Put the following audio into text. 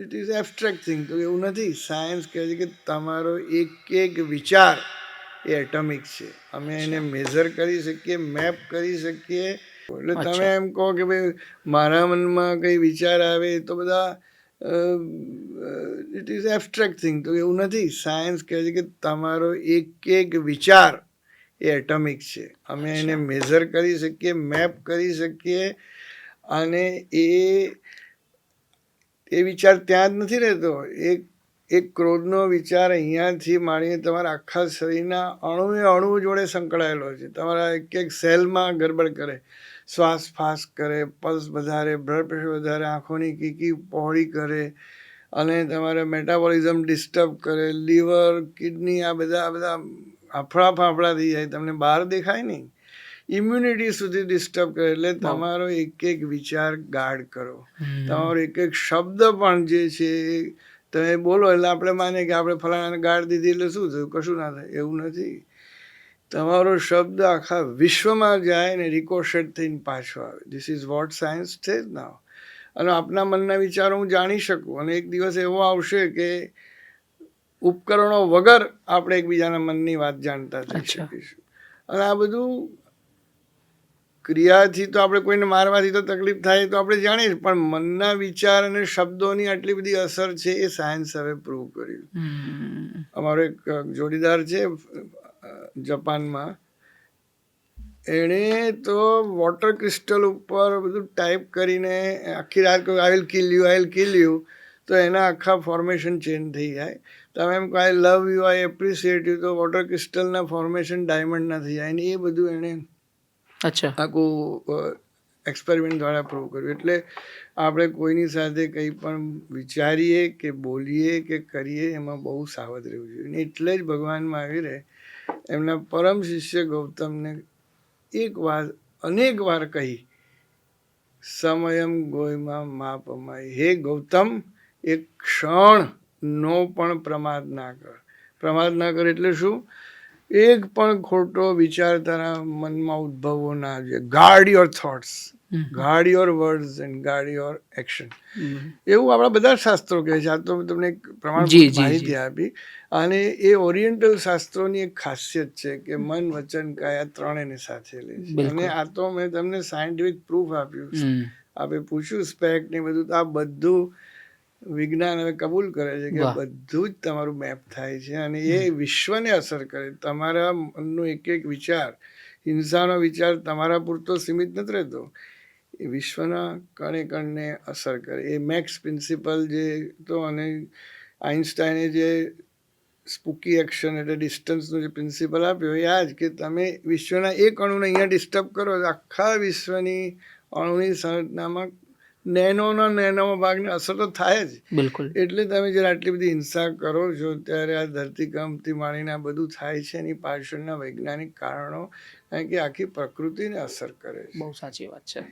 It is abstract thing તો એવું નથી. સાયન્સ કહે છે કે તમારો એક એક વિચાર એ એટમિક છે. અમે એને મેઝર કરી શકીએ મેપ કરી શકીએ. એટલે તમે એમ કહો કે ભાઈ મારા મનમાં કંઈ વિચાર આવે તો બધા ઇટ ઇઝ એબસ્ટ્રેક્ટ થિંગ તો એવું નથી. સાયન્સ કહે છે કે તમારો એક એક વિચાર એ એટમિક છે. અમે એને મેઝર કરી શકીએ મેપ કરી શકીએ અને એ એ વિચાર ત્યાં જ નથી રહેતો. એક એક ક્રોધનો વિચાર અહીંયાથી માણીને તમારા આખા શરીરના અણુએ અણુ જોડે સંકળાયેલો છે. તમારા એક એક સેલમાં ગડબડ કરે, શ્વાસ ફાસ કરે, પલ્સ વધારે, બ્લડ પ્રેશર વધારે, આંખોની કીકી પહોળી કરે અને તમારે મેટાબોલિઝમ ડિસ્ટર્બ કરે, લીવર, કિડની, આ બધા આ બધા આફડા ફાફડા થઈ જાય. તમને બહાર દેખાય નહીં. ઇમ્યુનિટી સુધી ડિસ્ટર્બ કરે. એટલે તમારો એક એક વિચાર ગાઢ કરો. તમારો એક એક શબ્દ પણ જે છે તમે બોલો એટલે આપણે માને કે આપણે ફલાણાને ગાઢ દીધી એટલે શું થયું? કશું ના થાય. એવું નથી. તમારો શબ્દ આખા વિશ્વમાં જાય ને રિકોશેટ થઈને પાછો આવે. ધીસ ઇઝ વોટ સાયન્સ છે ના અને આપના મનના વિચારો હું જાણી શકું. અને એક દિવસ એવો આવશે કે ઉપકરણો વગર આપણે એકબીજાના મનની વાત જાણતા થઈ શકીશું. અને આ બધું ક્રિયાથી તો આપણે કોઈને મારવાથી તો તકલીફ થાય તો આપણે જાણીએ પણ મનના વિચાર અને શબ્દોની આટલી બધી અસર છે એ સાયન્સ હવે પ્રૂવ કર્યું. અમારો એક જોડીદાર છે જપાનમાં. એણે તો વોટર ક્રિસ્ટલ ઉપર બધું ટાઈપ કરીને આખી રાત કહ્યું I will kill you I will kill you તો એના આખા ફોર્મેશન ચેન્જ થઈ જાય. તમે એમ કહો I love you I appreciate you તો વોટર ક્રિસ્ટલના ફોર્મેશન ડાયમંડના થઈ જાય. ને એ બધું એણે અચ્છા. આખું એક્સપેરિમેન્ટ દ્વારા પ્રૂવ કર્યું. એટલે આપણે કોઈની સાથે કંઈ પણ વિચારીએ કે બોલીએ કે કરીએ, એમાં બહુ સાવધ રહેવું જોઈએ. એટલે જ ભગવાનમાં આવી રહે એમના પરમ શિષ્ય ગૌતમને એક વાર, અનેક વાર કહી, સમયમ ગોયમાં માપમાય હે ગૌતમ, એક ક્ષણનો પણ પ્રમાદ ના કર. પ્રમાદ ના કર એટલે શું? એક પણ ખોટો વિચાર તારા મનમાં ઉદ્ભવવો ના જોઈએ. Guard your thoughts. Guard your words and guard your action એવું આપણા બધા શાસ્ત્રો કહે છે. આ તો તમને જી, માહિતી આપી. અને એ ઓરિએન્ટલ શાસ્ત્રોની એક ખાસિયત છે કે મન વચન કાયા ત્રણેયને સાથે લે છે. અને આ તો મેં તમને સાયન્ટિફિક પ્રૂફ આપ્યું. આપે પૂછ્યું સ્પેક ને બધું. તો આ બધું વિજ્ઞાન હવે કબૂલ કરે છે કે બધું જ તમારું મેપ થાય છે અને એ વિશ્વને અસર કરે. તમારા મનનો એક એક વિચાર હિંસાનો વિચાર તમારા પૂરતો સીમિત નથી રહેતો. એ વિશ્વના કણે કણને અસર કરે. એ મેક્સ પ્રિન્સિપલ જે તો અને આઇન્સ્ટાઈને જે સ્પૂકી એક્શન એટલે ડિસ્ટન્સનો જે પ્રિન્સિપલ આપ્યો એ આ જ કે તમે વિશ્વના એક અણુને અહીંયા ડિસ્ટર્બ કરો આખા વિશ્વની અણુની સંરચનામાં નેનોના નેનો ભાગને અસર તો થાય જ. બિલકુલ. એટલે તમે જ્યારે આટલી બધી હિંસા કરો છો ત્યારે આ ધરતીકંપથી માંડીને આ બધું થાય છે એની પાછળના વૈજ્ઞાનિક કારણો કારણ કે આખી પ્રકૃતિને અસર કરે છે. બહુ સાચી વાત છે.